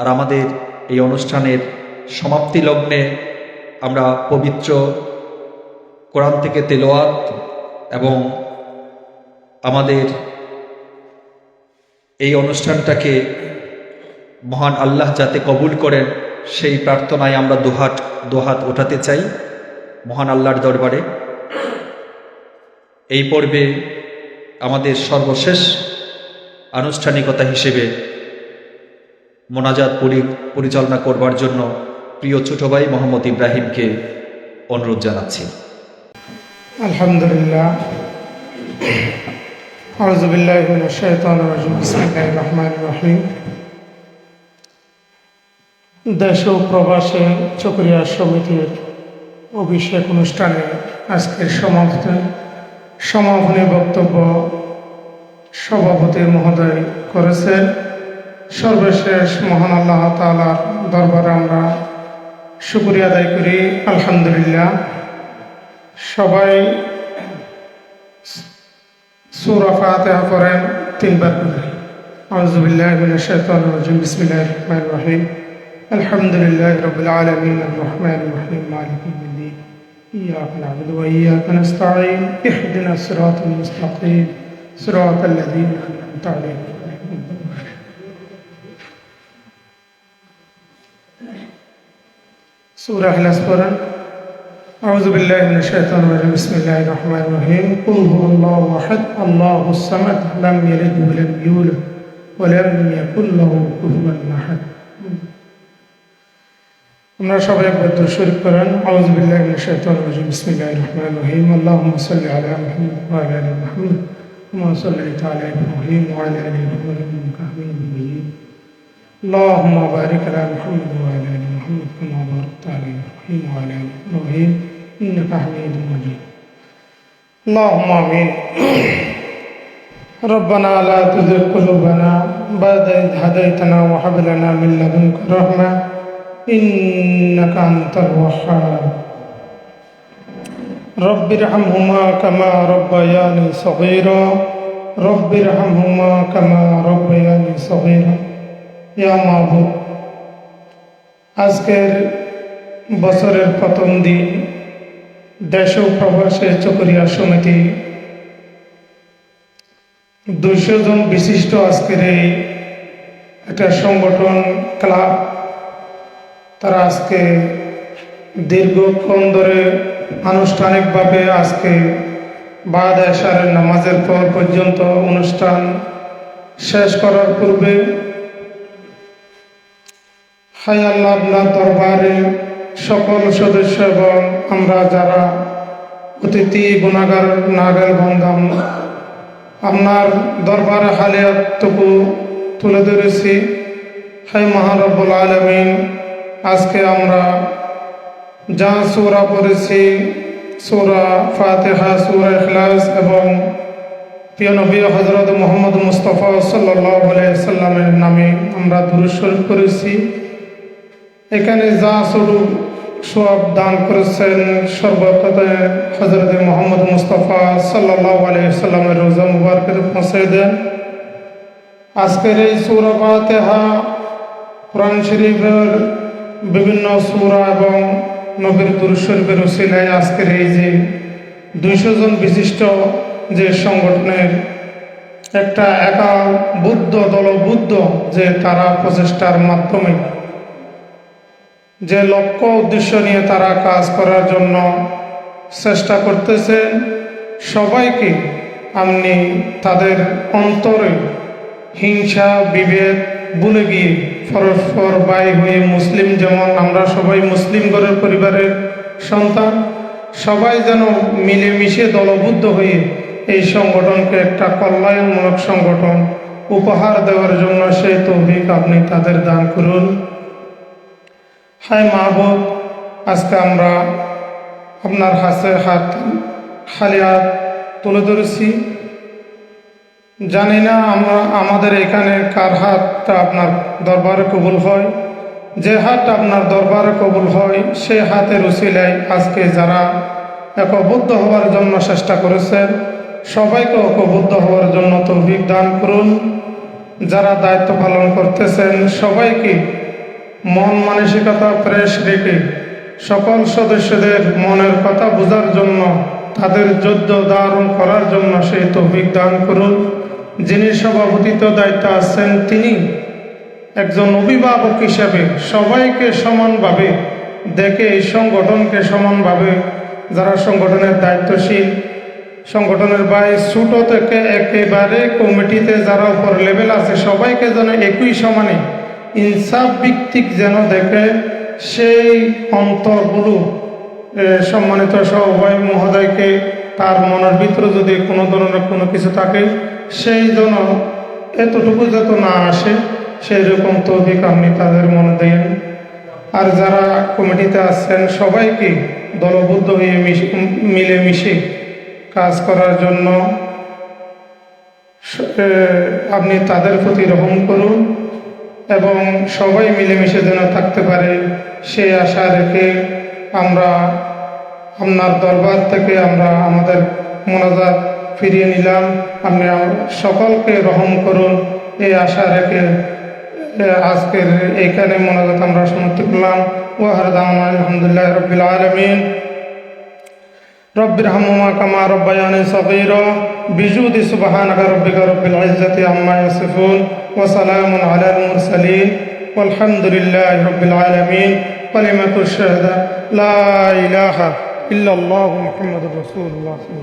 আর আমাদের এই অনুষ্ঠানের সমাপ্তি লগ্নে আমরা পবিত্র কোরআন থেকে তেলোয়াত এবং আমাদের এই অনুষ্ঠানটাকে মহান আল্লাহ যাতে কবুল করেন, সেই প্রার্থনায় আমরা দুহাত দুহাত ওঠাতে চাই মহান আল্লাহর দরবারে। এই পর্বে আমাদের সর্বশেষ আনুষ্ঠানিকতা হিসেবে মোনাজাত পরিচালনা করবার জন্য প্রিয় ছোট ভাই মোহাম্মদ ইব্রাহিমকে অনুরোধ জানাচ্ছি। আলহামদুলিল্লাহ। দেশ ও প্রবাসে চকরিয়া সমিতির অভিষেক অনুষ্ঠানে আজকের সমাপ্তি। সমাপনী বক্তব্য সভাপতি মহোদয় করেছেন। সর্বশেষ মহান আল্লাহ তালার দরবারে আমরা শুক্রিয়া আদায় করি আলহামদুলিল্লাহ সবাই সূরা ফাতিহা পড়েন তিনবার করে أعوذ بالله من الشيطان الرجيم بسم الله الرحمن الرحيم الحمد لله رب العالمين الرحمن الرحيم مالك يوم الدين إياك نعبد وإياك نستعين اهدنا الصراط المستقيم صراط الذين أنعمت عليهم سورة إخلاص قرآن أعوذ بالله من الشيطان الرجيم بسم الله الرحمن الرحيم قل هو الله أحد الله الصمد لم يلد ولم يولد ولم يكن له كفوا أحد আমরা সবাই একবার দূর শরীফ করেন আউজ বিল্লাহ মিনাশ শাইতানির রাজিম বিসমিল্লাহির রহমানির রহিম আল্লাহুম্মা সাল্লি আলা মুহাম্মাদ ওয়া আলা আলি মুহাম্মাদ كما صليت على ابراهيم وعلى ال ابراهيم انك حميد مجيد اللهم بارك على محمد وعلى آل محمد كما باركت على إبراهيم وعلى آل إبراهيم إنك حميد مجيد. اللهم آمين. ربنا لا تزغ قلوبنا بعد إذ هديتنا وهب لنا من لدنك رحمة إنك أنت الوهاب. رب ارحمهما كما ربياني صغيرا. رب ارحمهما كما ربياني صغيرا. ইয়া আজকের বছরের প্রথম দিন দেশ ও প্রবাসে চকরিয়া সমিতি দুইশো জন বিশিষ্ট আজকের এই একটা সংগঠন ক্লাব, তারা আজকে দীর্ঘক্ষণ ধরে আনুষ্ঠানিকভাবে আজকে বাদ এশারের নামাজের পর পর্যন্ত অনুষ্ঠান শেষ করার পূর্বে হাই আপনার দরবারে সকল সদস্য এবং আমরা যারা অতিথি, গুণাগার, নাগাল বন্ধাম আপনার দরবারে হালিয়াতটুকু তুলে ধরেছি। হাই মহারব্বুল আলমিন, আজকে আমরা যা সুরা পড়েছি, সুরা ফাতেহা, সুরা ইখলাস এবং প্রিয় নবী হজরত মোহাম্মদ মুস্তফা সাল্লাহ সাল্লামের নামে আমরা দুরুস্বর করেছি এখানে যা স্বরূপ সব দান করেছেন সর্বপ্রথমে হজরত মোহাম্মদ মুস্তফা সাল্লাহ সাল্লামের রোজা মুবারকে পৌঁছে দেন। আজকের এই সুরা কোরআন শরীফের বিভিন্ন সুরা এবং নবীর দুর শরীফের উসিলায় আজকের এই যে দুইশো জন বিশিষ্ট যে সংগঠনের একটা একা বুদ্ধ দলবুদ্ধ যে তারা প্রচেষ্টার মাধ্যমে যে লক্ষ্য উদ্দেশ্য নিয়ে তারা কাজ করার জন্য চেষ্টা করতেছেন সবাইকে আপনি তাদের অন্তরে হিংসা, বিভেদ ভুলে গিয়ে পরস্পর বাই হয়ে মুসলিম যেমন আমরা সবাই মুসলিম ঘরের পরিবারের সন্তান, সবাই যেন মিলেমিশে দলবদ্ধ হয়ে এই সংগঠনকে একটা কল্যাণমূলক সংগঠন উপহার দেওয়ার জন্য সেই তৌফিক আপনি তাদের দান করুন। হায় মাহবুব, আজকে আমরা আপনার হাতে হাত খালি হাত তুলে ধরেছি। জানি না আমরা, আমাদের এখানে কার হাতটা আপনার দরবারে কবুল হয়। যে হাত আপনার দরবারে কবুল হয়, সে হাতের উসিলায় আজকে যারা একবদ্ধ হওয়ার জন্য চেষ্টা করেছেন সবাইকে ঐক্যবদ্ধ হওয়ার জন্য তৌফিক দান করুন। যারা দায়িত্ব পালন করতেছেন, সবাইকে মন মানসিকতা ফ্রেশ রেখে সকল সদস্যদের মনের কথা বোঝার জন্য, তাদের যোদ্ধ ধারণ করার জন্য সেই তৌফিক দান করুন। যিনি সভাপতিত্ব দায়িত্ব আছেন, তিনি একজন অভিভাবক হিসাবে সবাইকে সমানভাবে দেখে এই সংগঠনকে সমানভাবে, যারা সংগঠনের দায়িত্বশীল, সংগঠনের বাইরে ছোট থেকে একেবারে কমিটিতে যারা উপর লেভেল আছে, সবাইকে যেন একই সমানে ইনসাফ ভিত্তিক যেন দেখে, সেই অন্তরগুলো সম্মানিত সবাই মহোদয়কে তার মনের ভিতরে যদি কোনো ধরনের কোনো কিছু থাকে, সেই জন্য এতটুকু যত না আসে, সেই রকম তৌফিক আপনি তাদের মনে দেন। আর যারা কমিটিতে আছেন, সবাইকে দলবদ্ধ হয়ে মিশে, মিলেমিশে কাজ করার জন্য আপনি তাদের প্রতি রহম করুন। এবং সবাই মিলেমিশে যেন থাকতে পারে, সেই আশা রেখে আমরা আপনার দরবার থেকে আমরা আমাদের মোনাজাত ফিরিয়ে নিলাম। আপনি সকলকে রহম করুন। এই আশা রেখে আজকের এইখানে মোনাজাত আমরা সমর্থ করলাম। ওয়াহরদাম আলহামদুলিল্লাহ রবিল আলমিন। রব্বির হাম্মা কামা রব্বায়ানে সবির بجود سبحانك ربك رب العزة عما يصفون وسلام على المرسلين والحمد لله رب العالمين. كلمة الشهادة لا إله إلا الله محمد رسول الله. صلى الله عليه وسلم